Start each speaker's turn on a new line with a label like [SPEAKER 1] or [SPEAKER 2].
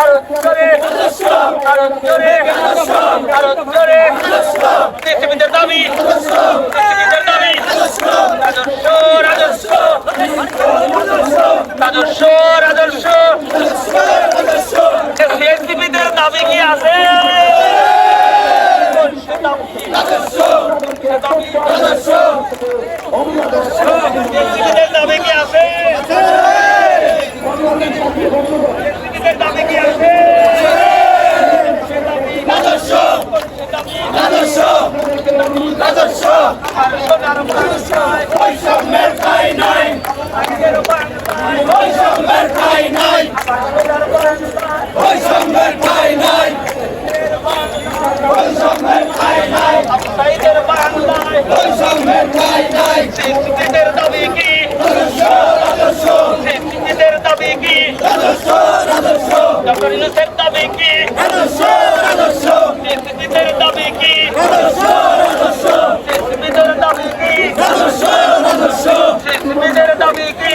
[SPEAKER 1] আরও জোরে আরও জোরে আরও জোরে। দেশবিদের দাবি দেশবিদের দাবি। রাজস্ব রাজস্ব। রাজস্ব রাজস্ব। দেশবিদের দাবি কি আছে? দেশবিদের দাবি কি আছে দেশবিদের দাবি কি আছে
[SPEAKER 2] বৈষম্যের ঠাই নাই বৈষম্যের ঠাই নাই বৈষম্যের ঠাই নাই বৈষম্যের ঠাই নাই বৈষম্যের ঠাই নাই
[SPEAKER 1] দেশবিদের দাবি কি দাবি ডক্টর ইউনুসের দাবি মুক্তির
[SPEAKER 2] দাবি কি?